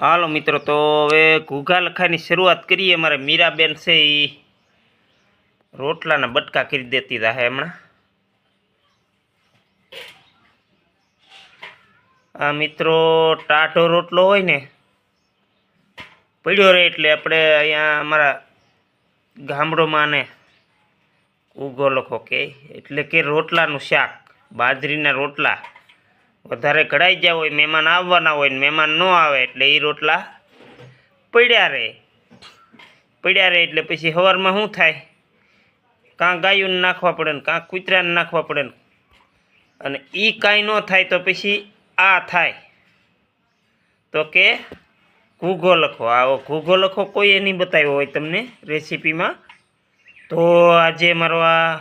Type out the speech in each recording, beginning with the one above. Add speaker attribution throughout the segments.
Speaker 1: હાલો મિત્રો, તો હવે ઘૂઘા લખાની શરૂઆત કરીએ. અમારે મીરાબેન છે એ રોટલાના બટકા કરી દેતી રહે હમણાં. આ મિત્રો ટાઢો રોટલો હોય ને, પડ્યો રહે એટલે આપણે અહીંયા અમારા ગામડોમાં ને ઉગો લખો કે, એટલે કે રોટલાનું શાક, બાજરીના રોટલા. વધારે કઢાઈ ગયા હોય, મહેમાન આવવાના હોય ને મહેમાન ન આવે એટલે એ રોટલા પડ્યા રહે પડ્યા રહે એટલે પછી સવારમાં શું થાય? કાં ગાયું નાખવા પડે ને કાં કૂતરાને નાખવા પડે ને. અને એ કાંઈ ન થાય તો પછી આ થાય. તો કે ઘૂઘો લખો. આવો ઘૂઘો લખો કોઈએ નહીં બતાવ્યો હોય તમને રેસીપીમાં. તો આજે મારો આ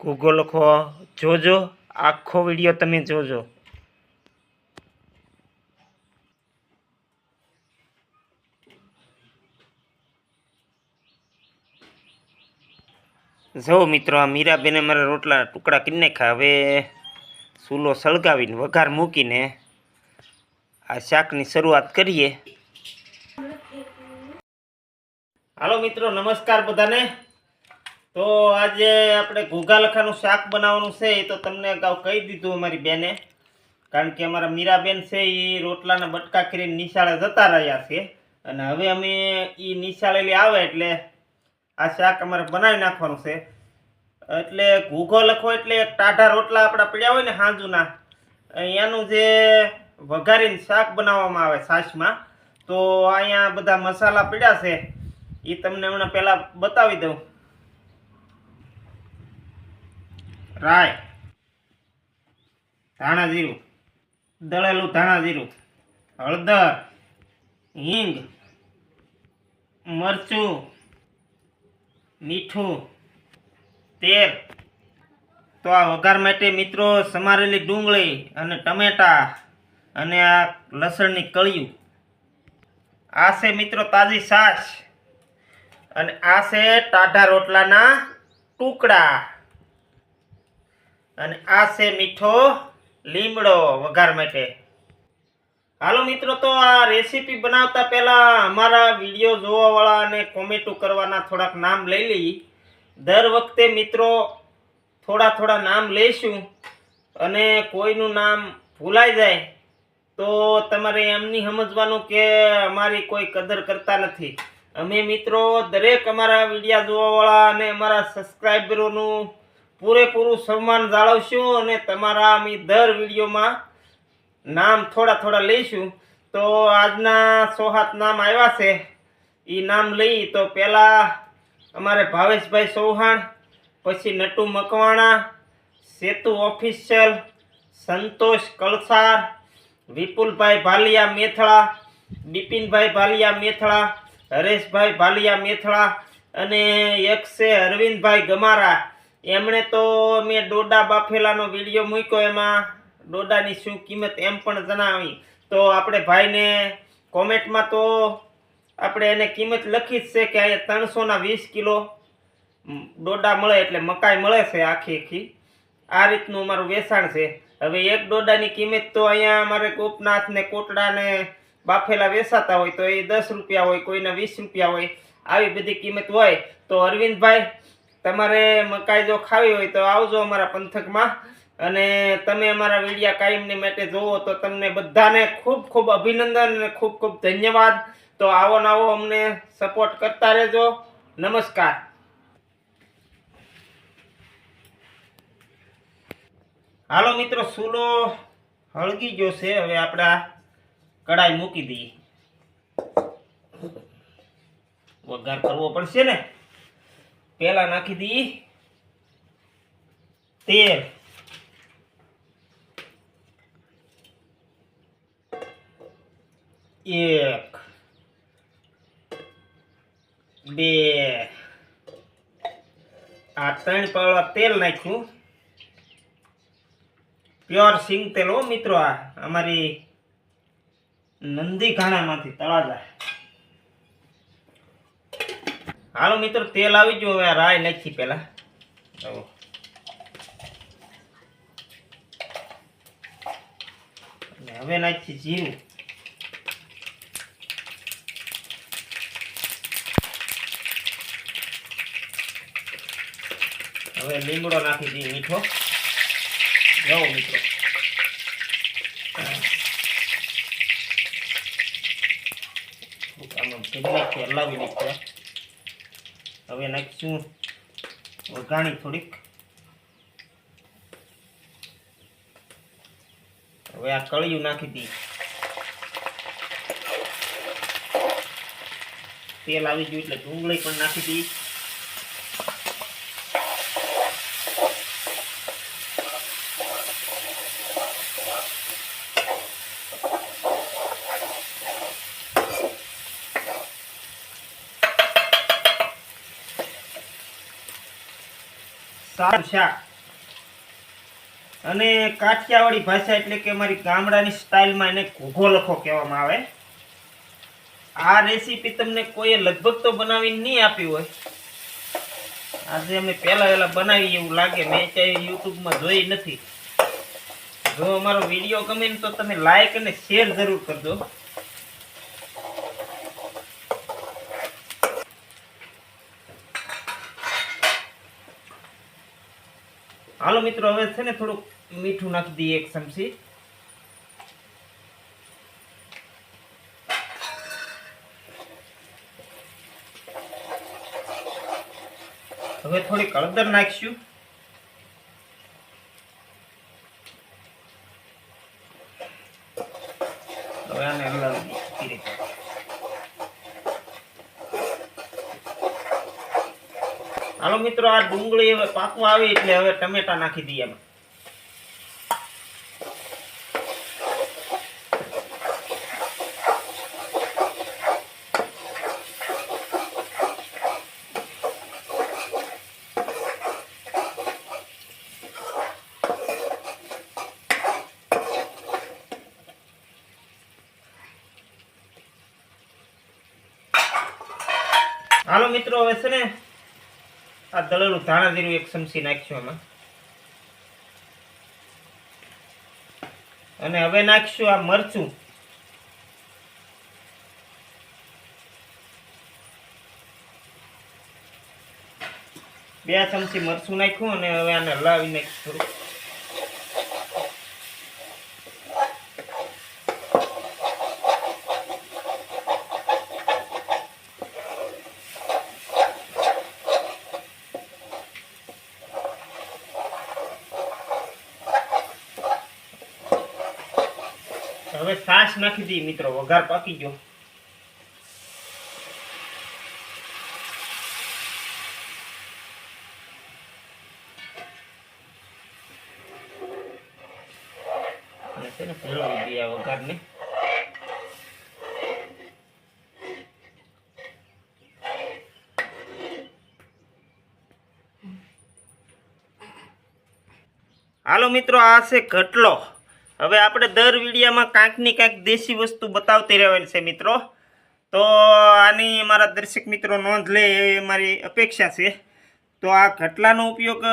Speaker 1: ઘૂઘો લખો. જોજો. આખો વીડિયો તમે જોજો. જો મિત્રો, આ મીરાબેને મારા રોટલા ટુકડા કરી નાખ્યા. હવે ચૂલો સળગાવીને, વઘાર મૂકીને આ શાકની શરૂઆત કરીએ. હાલો મિત્રો, નમસ્કાર બધાને. તો આજે આપણે ઘૂઘા લખાનું શાક બનાવવાનું છે, એ તો તમને અગાઉ કહી દીધું અમારી બેને. કારણ કે અમારા મીરાબેન છે, એ રોટલાના બટકા કરીને નિશાળે જતા રહ્યા છે. અને હવે અમે એ નિશાળેલી આવે એટલે આ શાક અમારે બનાવી નાખવાનું છે. એટલે ઘૂઘો લખો એટલે ટાઢા રોટલા આપણા પડ્યા હોય ને હાંજુના, અહીંયાનું જે વઘારીને શાક બનાવવામાં આવે છાશમાં, તો અહીંયા બધા મસાલા પડ્યા છે. એ તમને હમણાં પહેલાં બતાવી દઉં. રાય ધાણા જીરું. દળેલું ધાણા જીરું. હળદર. હિંગ. મરચું. મીઠું. તેલ. તો આ વઘાર માટે મિત્રો સમારેલી ડુંગળી અને ટમેટા અને આ લસણની કળિયું. આ છે મિત્રો તાજી છાશ. અને આ છે ટાઢા રોટલાના ટુકડા. અને આ છે મીઠો લીમડો વઘાર માટે. હાલો મિત્રો, તો આ રેસીપી બનાવતા પહેલાં અમારા વીડિયો જોવાવાળા અને કોમેન્ટો કરવાના થોડાક નામ લઈ લઈ. દર વખતે મિત્રો, થોડા થોડા નામ લઈશું અને કોઈનું નામ ભૂલાઈ જાય તો તમારે એમની સમજવાનું કે અમારી કોઈ કદર કરતા નથી. અમે મિત્રો, દરેક અમારા વિડીયા જોવાવાળા અને અમારા સબસ્ક્રાઈબરોનું પૂરેપૂરું સન્માન જાળવશું અને તમારા અમે દર વિડીયોમાં નામ થોડા થોડા લઈશું. તો આજના સોહાત નામ આવ્યા છે. એ નામ લઈ તો પહેલાં અમારે ભાવેશભાઈ ચૌહાણ, પછી નટુ મકવાણા, સેતુ ઓફિશિયલ, સંતોષ કળસાર વિપુલભાઈ ભાલિયા મેથળા, બિપિનભાઈ ભાલિયા મેથળા, હરેશભાઈ ભાલિયા મેથળા અને એક છે અરવિંદભાઈ ગમારા. એમણે તો મેં ડોડા બાફેલાનો વીડિયો મૂક્યો એમાં. ડોડાની શું કિંમત એમ પણ જણાવી. તો આપણે ભાઈને કોમેન્ટમાં તો આપણે એને કિંમત લખી જ છે કે અહીંયા ત્રણસોના વીસ કિલો ડોડા મળે એટલે મકાઈ મળે છે આખી આખી. આ રીતનું મારું વેચાણ છે. હવે એક ડોડાની કિંમત તો અહીંયા અમારે ગોપનાથ ને કોટડા ને બાફેલા વેચાતા હોય તો એ દસ રૂપિયા હોય, કોઈના વીસ રૂપિયા હોય. આવી બધી કિંમત હોય. તો અરવિંદભાઈ તમારે મકાઈ જો ખાવી હોય તો આવજો અમારા પંથકમાં. અને તમે અમારા વિડીયા કાયમને માટે જોવો તો તમને બધાને ખૂબ ખૂબ અભિનંદન અને ખૂબ ખૂબ ધન્યવાદ. તો આવો નવો અમને સપોર્ટ કરતા રહેજો. નમસ્કાર. હાલો મિત્રો, સૂલો હળગી ગયો છે. હવે આપણા કડાઈ મૂકી દઈએ. વઘાર કરવો પડશે ને? પેલા નાખી દઈએ તેલ એક બે આ ત્રણ પાવડા તેલ નાખ્યું પ્યોર સિંગ તેલ હો મિત્રો આ અમારી નંદી ઘાણામાંથી તળાજા હાલો મિત્રો, તેલ આવી ગયું, હવે રાય નાખી પેલા હવે નાખી જીરું. હવે લીમડો નાખી દઈએ મીઠો. જવો મિત્રો. આમાં. કેટલા હલાવી નાખ્યા હવે નાખીશું વઘાણી થોડીક. હવે આ કળિયું નાખી દઈએ તેલ આવી ગયું એટલે ડુંગળી પણ નાખી દઈએ સારું શાક. અને કાઠિયાવાડી ભાષા એટલે કે અમારી ગામડાની સ્ટાઇલમાં એને ઘોઘો લખો કહેવામાં આવે. આ રેસીપી તમને કોઈએ લગભગ તો બનાવીને નહીં આપી હોય. આજે અમે પહેલા પહેલા બનાવી એવું લાગે. મેં ક્યાંય યુટ્યુબમાં જોઈ નથી. જો અમારો વીડિયો ગમે તો તમે લાઈક અને શેર જરૂર કરજો. હાલો મિત્રો, હવે છે ને થોડુંક મીઠું નાખી દઈએ એક ચમચી. હવે થોડીક હળદર નાખીશું હવે આને હલાવી દઈએ ધીરે ધીરે. હાલો મિત્રો, આ ડુંગળી હવે પાકવા આવી એટલે હવે ટમેટા નાખી દઈએ એમાં. હાલો મિત્રો, હવે છે ને આ દળેલું ધાણા જીરું એક ચમચી નાખ્યું એમાં અને હવે નાખશું આ મરચું. બે ચમચી મરચું નાખ્યું અને હવે આને હલાવી નાખીશું થોડું હવે છાશ નાખી દઈએ મિત્રો વઘાર પાકી ગયો. હાલો મિત્રો આ છે ઘટલો. હવે આપણે દર વિડીયામાં કાંકની કાંઈક દેશી વસ્તુ બતાવતી રહેવાની છે મિત્રો. તો આની મારા દર્શક મિત્રો નોંધ લે એવી મારી અપેક્ષા છે. તો આ ઘટલાનો ઉપયોગ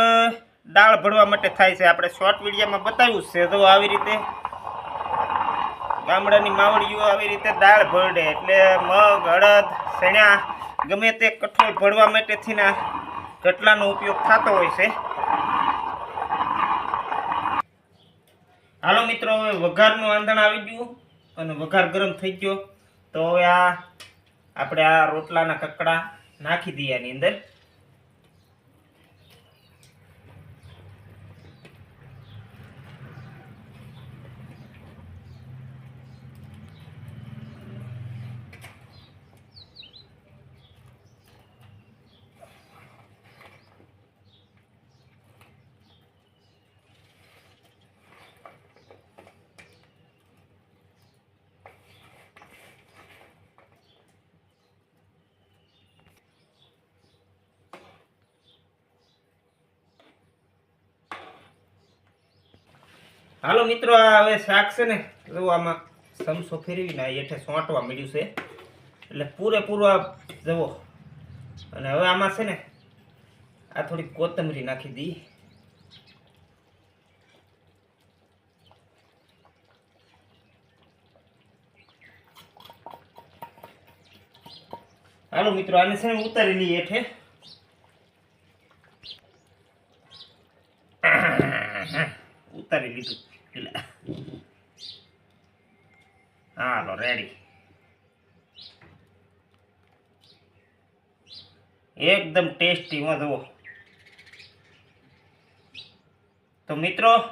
Speaker 1: દાળ ભરવા માટે થાય છે. આપણે શોર્ટ વિડીયામાં બતાવ્યું છે. તો આવી રીતે ગામડાની માવડીઓ આવી રીતે દાળ ભરડે, એટલે મગ હળદ શેણા ગમે તે કઠોળ ભરવા માટેથી ના ઘટલાનો ઉપયોગ થતો હોય છે. હાલો મિત્રો, હવે વઘારનું આંધણ આવી ગયું અને વઘાર ગરમ થઈ ગયો. તો હવે આ, આપણે આ રોટલાના કકડા નાખી દઈએ આની અંદર. હાલો મિત્રો, આ હવે શાક છે ને, જો આમાં સમસો ફેરવીને હેઠે સોંટવા મળ્યું છે. એટલે પૂરેપૂરું જવો. અને હવે આમાં છે ને, આ થોડી કોથમરી નાખી દઈએ હાલો મિત્રો, આને છે ને ઉતારી લઈએ હેઠે ઉતારી લીધું એટલે હાલો રેડી એકદમ ટેસ્ટી માં જુઓ. તો મિત્રો,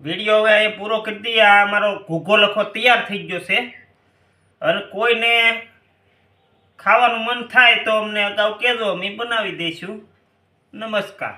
Speaker 1: વીડિયો હવે અહીં પૂરો કરી દઈએ. આ અમારો ઘૂઘો લખો તૈયાર થઈ ગયો છે. અને કોઈને ખાવાનું મન થાય તો અમને અગાઉ કહેજો, અમે બનાવી દઈશું. નમસ્કાર.